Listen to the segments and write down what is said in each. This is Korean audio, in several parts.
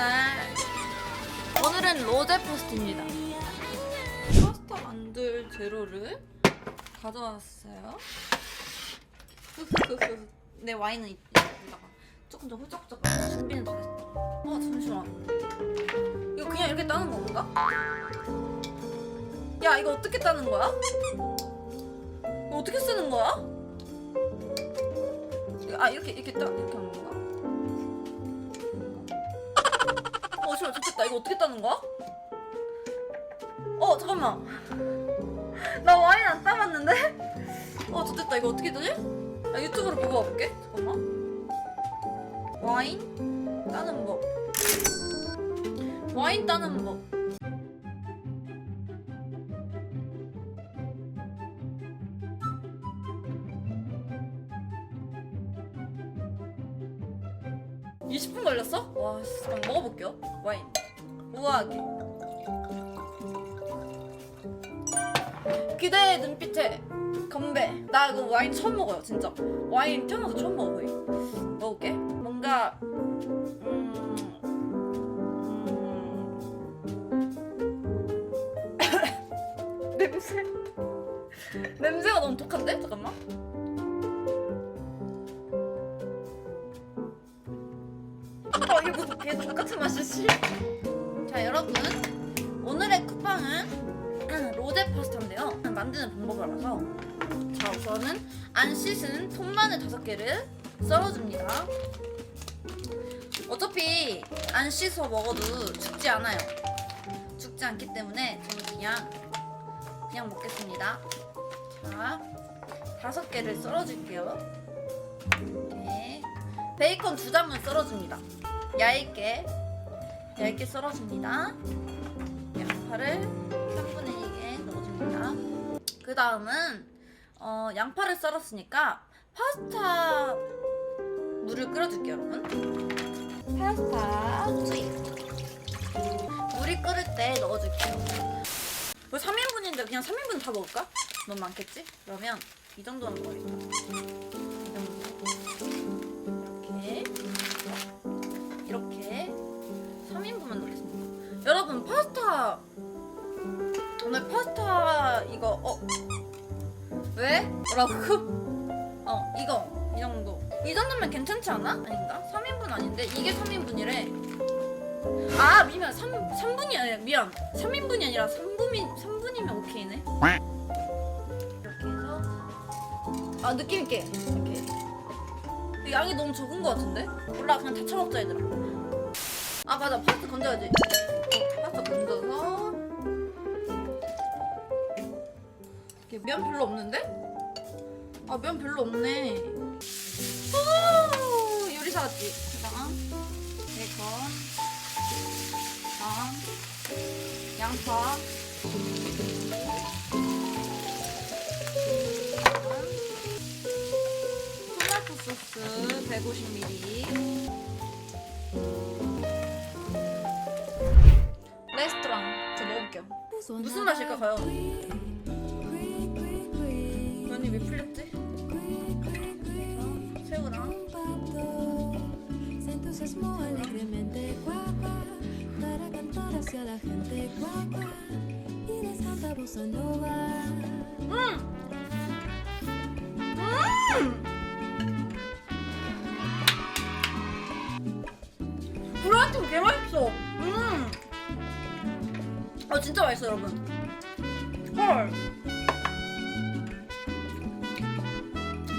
날 오늘은 로제 파스타입니다 파스타 만들 재료를 가져왔어요. 내 와인은 이- 여기다가 조금 더 후적후적 준비는 다 됐어 어 잠시만 이거 그냥 이렇게 따는 건가? 야 이거 어떻게 따는 거야? 이거 어떻게 쓰는 거야? 아 이렇게 이렇게 따 이렇게 하는 건가? 어 잠깐 좋겠다. 이거 어떻게 따는 거야? 어 잠깐만. 나 와인 안 따봤는데? 어 좋겠다. 이거 어떻게 뜨지? 나 유튜브로 보고 와볼게. 잠깐만. 와인 따는 법. 와인 따는 법. (20분) 걸렸어? 와 씨, 잠깐 먹어볼게요 와인. 우아하게. 기대의 눈빛에 건배. 나 이거 와인 처음 먹어요 진짜. 와인 태어나서 처음 먹어 거의 먹을게. 뭔가 음... 음... 냄새. 냄새가 너무 독한데? 잠깐만 어 이거 걔 똑같은 맛이지? 자 여러분. 오늘의 쿠팡은 로제 파스타인데요. 만드는 방법을 알아서. 자 우선은 안 씻은 통마늘 다섯 개를 썰어줍니다. 어차피 안 씻어 먹어도 죽지 않아요. 죽지 않기 때문에 저는 그냥 그냥 먹겠습니다. 자 다섯 개를 썰어줄게요 베이컨 두 장을 썰어줍니다. 얇게 얇게 썰어줍니다. 양파를 3분의 2개 넣어줍니다. 그 다음은 어, 양파를 썰었으니까 파스타 물을 끓여줄게요 여러분. 파스타 수익 물이 끓을 때 넣어줄게요. 뭐 3인분인데 그냥 3인분 다 먹을까? 너무 많겠지? 그러면 이 정도는 먹어야겠다. 이 정도 이렇게 3인분만 넣겠습니다. 여러분 파스타. 오늘 파스타 이거 어? 왜? 뭐라고? 어 이거. 이 정도. 이 정도면 괜찮지 않아? 아닌가? 3인분 아닌데? 이게 3인분이래. 아 미안. 3, 3분이 아니라 미안. 3인분이 아니라 3분이, 3분이면 오케이네. 이렇게 해서. 아 느낌 있게. 이렇게. 양이 너무 적은 것 같은데? 몰라. 그냥 다 처먹자 얘들아 아 맞아. 파스타 건져야지. 어, 파스타 건져서. 이렇게 면 별로 없는데? 아 면 별로 없네. 오 요리사 같지? 그다음 베이컨 다음 양파. 토마토 소스 150ml 무슨 맛일까 과연? 면이 왜 풀렸지? 새우랑 Se entusiasmó 아 진짜 맛있어 여러분. 헐.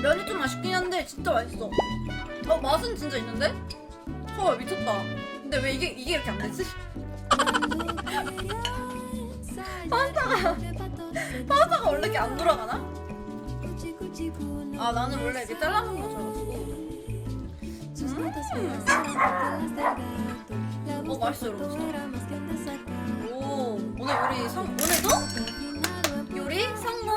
면이 좀 아쉽긴 한데 진짜 맛있어. 어 맛은 진짜 있는데? 헐 미쳤다. 근데 왜 이게 이게 이렇게 안 되지? 파스타가 파스타가 원래 이렇게 안 돌아가나? 아 나는 원래 이렇게 잘라놓은 거 좋아가지고. 어 맛있어, 여러분, 오 언니 우리 성 오늘도 요리 성공.